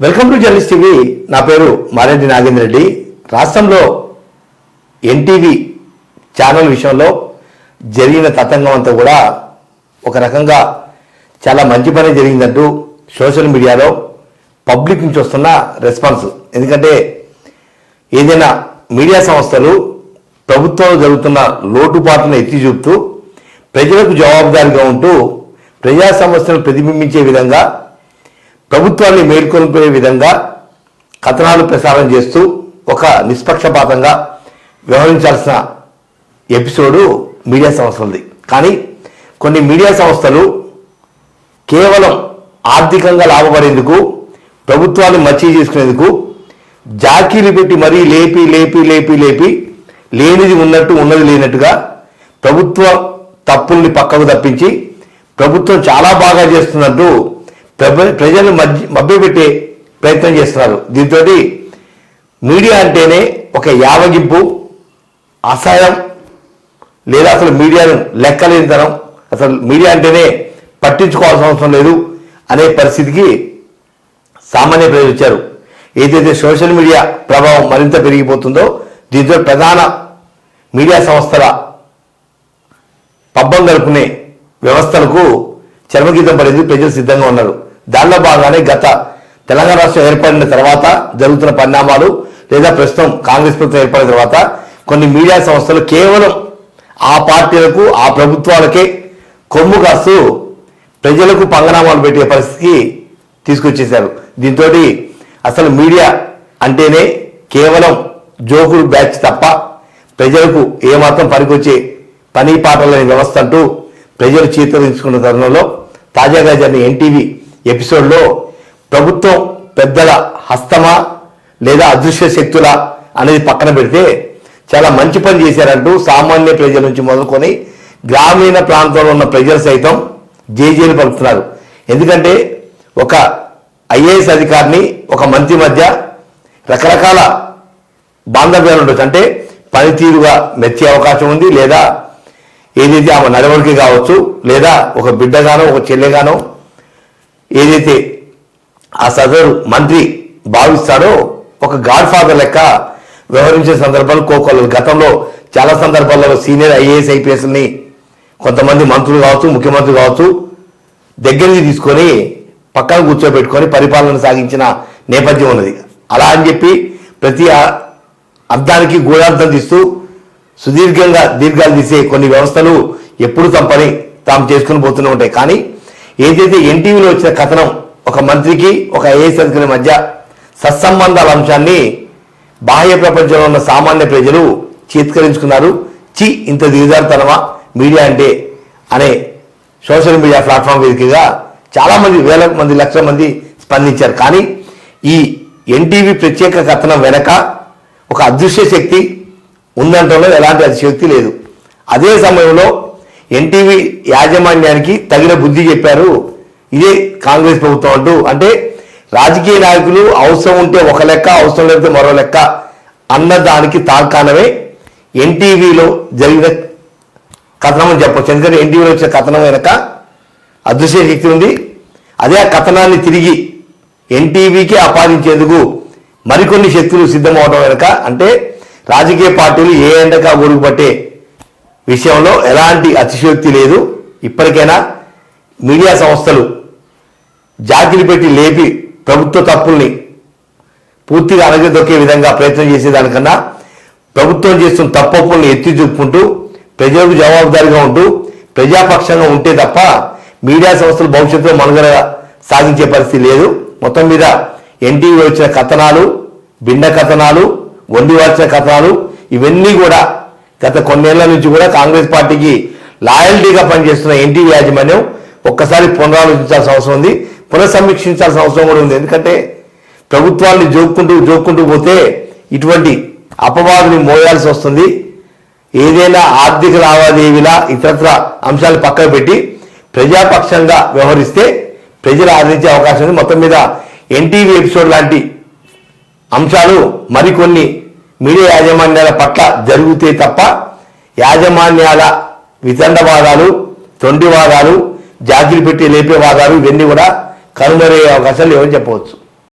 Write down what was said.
Welcome to journalist TV నా పేరు మారెడ్డి నాగేంద్ర రెడ్డి రాష్ట్రంలో ఎన్టీవీ ఛానల్ విషయంలో జరిగిన తతంగం అంతా కూడా ఒక రకంగా చాలా మంచి పని జరిగిందంటూ సోషల్ మీడియాలో పబ్లిక్ నుంచి వస్తున్న రెస్పాన్స్. ఎందుకంటే ఏదైనా మీడియా సంస్థలు ప్రభుత్వంలో జరుగుతున్న లోటుపాట్లను ఎత్తి చూపుతూ ప్రజలకు జవాబుదారిగా ఉంటూ ప్రజా సమస్యలను ప్రతిబింబించే విధంగా ప్రభుత్వాన్ని మేల్కొల్పే విధంగా కథనాలు ప్రసారం చేస్తూ ఒక నిష్పక్షపాతంగా వ్యవహరించాల్సిన ఎపిసోడు మీడియా సంస్థలది. కానీ కొన్ని మీడియా సంస్థలు కేవలం ఆర్థికంగా లాభపడేందుకు ప్రభుత్వాన్ని మచ్చి చేసుకునేందుకు జాకీలు పెట్టి మరీ లేపి లేపి లేపి లేపి లేనిది ఉన్నట్టు ఉన్నది లేనట్టుగా ప్రభుత్వ తప్పుల్ని పక్కకు తప్పించి ప్రభుత్వం చాలా బాగా చేస్తున్నట్టు ప్రజలను మభ్యపెట్టే ప్రయత్నం చేస్తున్నారు. దీంతో మీడియా అంటేనే ఒక యావగింపు అసహాయం లేదా అసలు మీడియాను లెక్కలేనితనం అసలు మీడియా అంటేనే పట్టించుకోవాల్సిన అవసరం లేదు అనే పరిస్థితికి సామాన్య ప్రజలు వచ్చారు. ఏదైతే సోషల్ మీడియా ప్రభావం మరింత పెరిగిపోతుందో దీంతో ప్రధాన మీడియా సంస్థల పబ్బం గడుపునే వ్యవస్థలకు చర్మగీతం పడింది ప్రజలు సిద్ధంగా ఉన్నారు. దానిలో భాగంగానే గత తెలంగాణ రాష్ట్రం ఏర్పడిన తర్వాత జరుగుతున్న పరిణామాలు లేదా ప్రస్తుతం కాంగ్రెస్ ప్రభుత్వం ఏర్పడిన తర్వాత కొన్ని మీడియా సంస్థలు కేవలం ఆ పార్టీలకు ఆ ప్రభుత్వాలకే కొమ్ము కాస్తూ ప్రజలకు పంగనామాలు పెట్టే పరిస్థితికి తీసుకొచ్చేశారు. దీంతో అసలు మీడియా అంటేనే కేవలం జోకులు బ్యాచ్ తప్ప ప్రజలకు ఏమాత్రం పనికొచ్చే పని పాటలనే వ్యవస్థ అంటూ ప్రజలు చీతరించుకున్న తరుణంలో తాజాగా జరిగిన ఎన్టీవీ ఎపిసోడ్లో ప్రభుత్వం పెద్దల హస్తమా లేదా అదృశ్య శక్తుల అనేది పక్కన పెడితే చాలా మంచి పని చేశారంటూ సామాన్య ప్రజల నుంచి మొదలుకొని గ్రామీణ ప్రాంతంలో ఉన్న ప్రజలు సైతం జేజేలు పలుకుతున్నారు. ఎందుకంటే ఒక ఐఏఎస్ అధికారిని ఒక మంత్రి మధ్య రకరకాల బాంధవ్యాలు ఉండొచ్చు. అంటే పనితీరుగా మెచ్చే అవకాశం ఉంది లేదా ఏదైతే ఆమె నడవడికి కావచ్చు లేదా ఒక బిడ్డగానో ఒక చెల్లెగానో ఏదైతే ఆ సదరు మంత్రి భావిస్తాడో ఒక గాడ్ ఫాదర్ లెక్క వ్యవహరించే సందర్భాలు కోకొల్లలు. గతంలో చాలా సందర్భాల్లో సీనియర్ ఐఏఎస్ ఐపీఎస్ని కొంతమంది మంత్రులు కావచ్చు ముఖ్యమంత్రి కావచ్చు దగ్గరికి తీసుకొని పక్కన కూర్చోబెట్టుకొని పరిపాలన సాగించిన నేపథ్యం ఉన్నది. అలా అని చెప్పి ప్రతి అర్థానికి గూఢార్థం తీస్తూ సుదీర్ఘంగా దీర్ఘాలు తీసే కొన్ని వ్యవస్థలు ఎప్పుడు తమ పని తాము చేసుకుని పోతూనే ఉంటాయి. కానీ ఏదైతే ఎన్టీవీలో వచ్చిన కథనం ఒక మంత్రికి ఒక ఐఏఎస్ అధికారి మధ్య సత్సంబంధాల అంశాన్ని బాహ్య ప్రపంచంలో ఉన్న సామాన్య ప్రజలు చీత్కరించుకున్నారు. చి ఇంత దిగుదారుతనమా మీడియా అంటే అనే సోషల్ మీడియా ప్లాట్ఫామ్ వేదికగా చాలామంది వేల మంది లక్షల మంది స్పందించారు. కానీ ఈ ఎన్టీవీ ప్రత్యేక కథనం వెనక ఒక అదృశ్య శక్తి ఉందంటంలో ఎలాంటి అతిశక్తి లేదు. అదే సమయంలో ఎన్టీవీ యాజమాన్యానికి తగిన బుద్ధి చెప్పారు. ఇదే కాంగ్రెస్ ప్రభుత్వం అంటూ. అంటే రాజకీయ నాయకులు అవసరం ఉంటే ఒక లెక్క అవసరం లేకపోతే మరో లెక్క అన్న దానికి తార్కాణమే ఎన్టీవీలో జరిగిన కథనం అని చెప్పొచ్చు. ఎందుకంటే ఎన్టీవీలో వచ్చిన కథనం వెనక అదృశ్య శక్తి ఉంది. అదే ఆ కథనాన్ని తిరిగి ఎన్టీవీకి ఆపాదించేందుకు మరికొన్ని శక్తులు సిద్ధమవడం వెనక అంటే రాజకీయ పార్టీలు ఏ ఎండగా గొడుగు పట్టే విషయంలో ఎలాంటి అతిశయోక్తి లేదు. ఇప్పటికైనా మీడియా సంస్థలు జాతిని పెట్టి లేపి ప్రభుత్వ తప్పుల్ని పూర్తిగా అణగదొక్కే విధంగా ప్రయత్నం చేసేదానికన్నా ప్రభుత్వం చేస్తున్న తప్పప్పుల్ని ఎత్తి చూపుకుంటూ ప్రజలకు జవాబుదారీగా ఉంటూ ప్రజాపక్షంగా ఉంటే తప్ప మీడియా సంస్థలు భవిష్యత్తులో మనుగడ సాగించే పరిస్థితి లేదు. మొత్తం మీద ఎన్టీవీ వచ్చిన కథనాలు భిన్న కథనాలు వండి వచ్చిన కథనాలు ఇవన్నీ కూడా గత కొన్నేళ్ళ నుంచి కూడా కాంగ్రెస్ పార్టీకి లాయల్టీగా పనిచేస్తున్న ఎన్టీవీ యాజమాన్యం ఒక్కసారి పునరాలోచించాల్సిన అవసరం ఉంది. పునఃసమీక్షించాల్సిన అవసరం కూడా ఉంది. ఎందుకంటే ప్రభుత్వాన్ని జోక్కుంటూ జోక్కుంటూ పోతే ఇటువంటి అపవాదుని మోయాల్సి వస్తుంది. ఏదైనా ఆర్థిక లావాదేవీల ఇతరత్ర అంశాలు పక్కన పెట్టి ప్రజాపక్షంగా వ్యవహరిస్తే ప్రజలు ఆదరించే అవకాశం ఉంది. మొత్తం మీద ఎన్టీవీ ఎపిసోడ్ లాంటి అంశాలు మరికొన్ని మీడియా యాజమాన్యాల పట్ల జరిగితే తప్ప యాజమాన్యాల వితండవాదాలు తొండివాదాలు జాతిలు పెట్టి లేపేవాదాలు ఇవన్నీ కూడా కనుమరే అవకాశాలు ఏమని చెప్పవచ్చు.